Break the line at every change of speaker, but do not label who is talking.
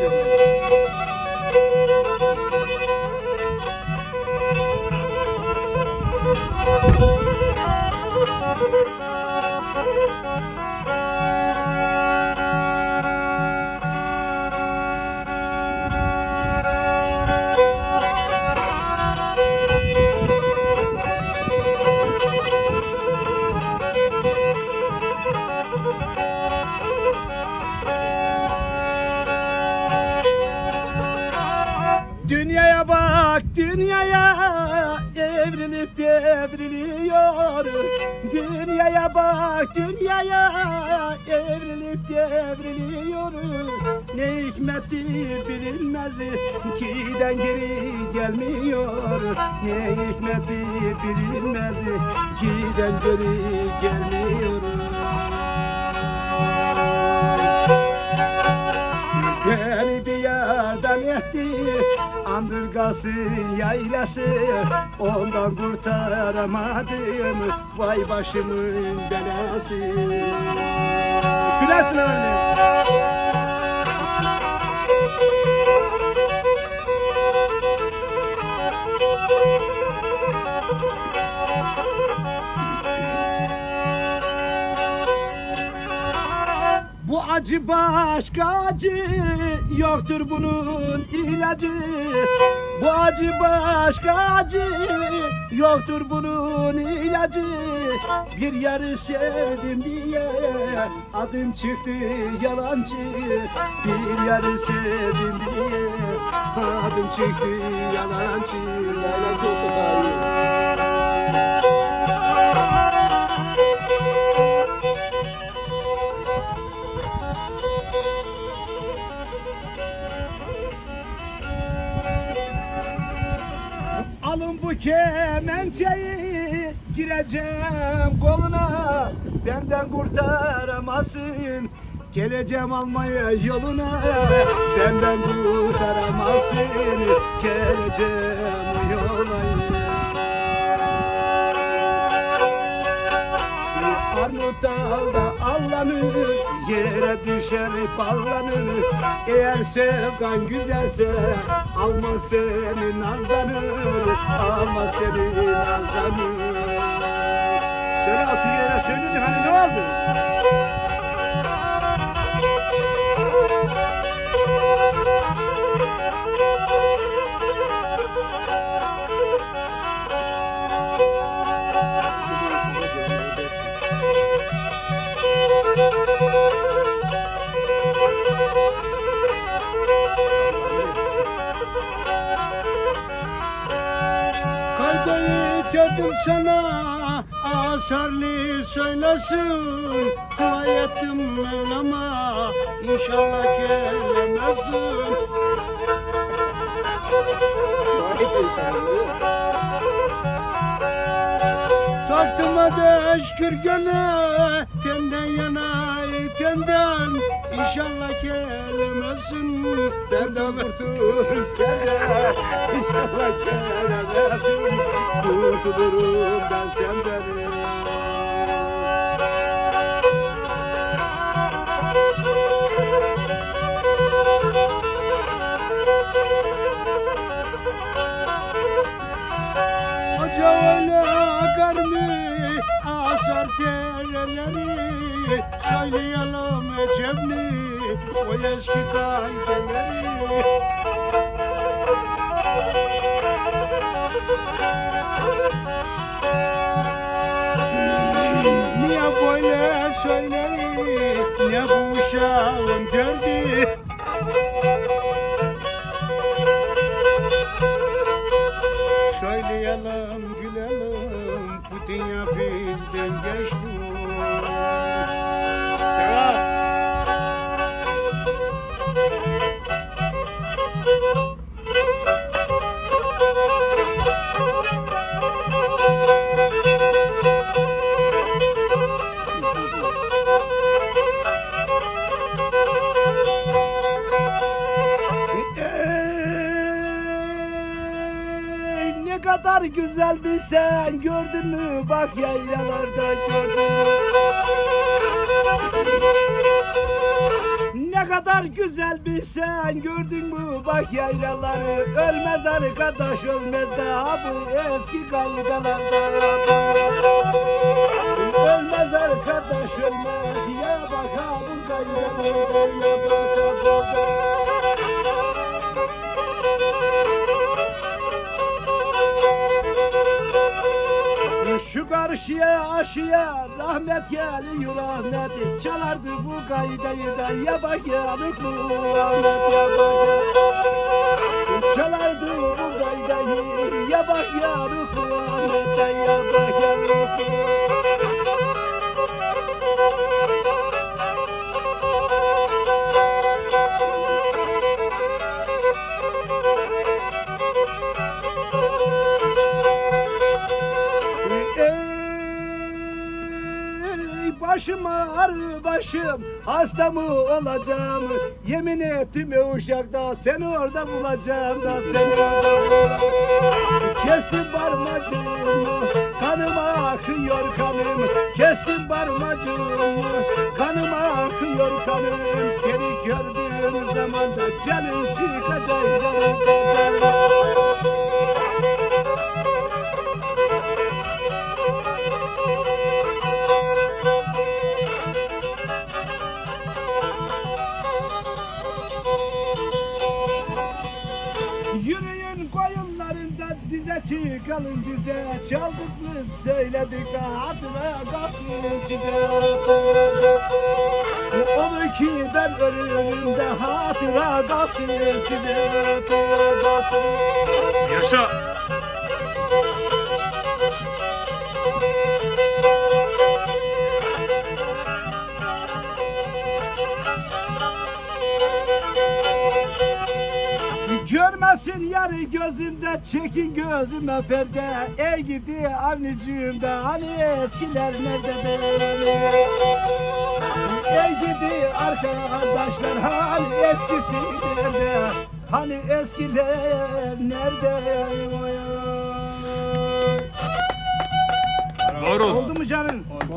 Dünyaya evrilip devriliyor Dünyaya bak dünyaya evrilip devriliyor. Ne hikmettir bilinmez giden geri gelmiyor. Ne hikmettir bilinmez giden geri gelmiyor. Beni bir yerden etti Andırgası yaylası Ondan kurtaramadım Vay başımın belası. Gülersin öyle acı başka acı Yoktur bunun ilacı. Bu acı başka acı Yoktur bunun ilacı. Bir yarı sevdim diye Adım çıktı yalancı. Bir yarı sevdim diye Adım çıktı yalancı.
Yalancı olsa daha iyi.
Bu kemençeyi gireceğim koluna. Benden kurtaramazsın Geleceğim almaya yoluna. Benden kurtaramazsın Geleceğim yoluna Armut dalda allanır Yere düşer ballanır Eğer sevdan güzelse Alma seni nazlanır Alma seni nazlanır Söyle Atilla'ya söyledin hani ne oldu? Asarlı söylesin Dua ettim ben ama İnşallah gelemezsin. Taktım ateş kürgene Tenden yana tenden İnşallah gelemezsin. Ben de kurtulurum senden İnşallah gelemezsin. Kurtulurum ben senden tereleri Söyleyelim ecep mi o eski kaydeleri Niye böyle söyleyin ne bu uşağın derdi? Söyleyelim gülelim bu dünya bizden geçti ne kadar güzel bir sen gördün mü? Bak yaylalarda gördün mü? Ne kadar güzel bir sen gördün mü? Bak yaylaları Ölmez arkadaş ölmez daha bu eski kaydalarda Ölmez arkadaş ölmez. Ya bak ha bu kaydalarda ya bak ha karşıya aşıya rahmet geliyor rahmet Çalardı bu kaydayı da ya bak ya bu rahmet ya bak. Çalardı bu kaydayı ya bak ya bu rahmet ya bak ya Ey başım ağrı başım hasta mı olacağım? Yemin ettim uşakta seni orada bulacağım da seni. Kestim parmacığımı kanım akıyor kanım. Kestim parmacığımı kanım akıyor kanım. Seni gördüğüm zaman da canım çıkacak çıkalım dize Çaldık mı söyledik de hatıra kalsın size Onu ki ben ölümümde hatıra kalsın size Hatıra kalsın
Yaşa.
Görmesin yarı gözümde çekin gözüme perde Ey gidi anneciğim de hani eskiler nerede be Ey gidi arkadaşlar hani eskisi nerede Hani eskiler nerede
ol.
Oldu mu canım?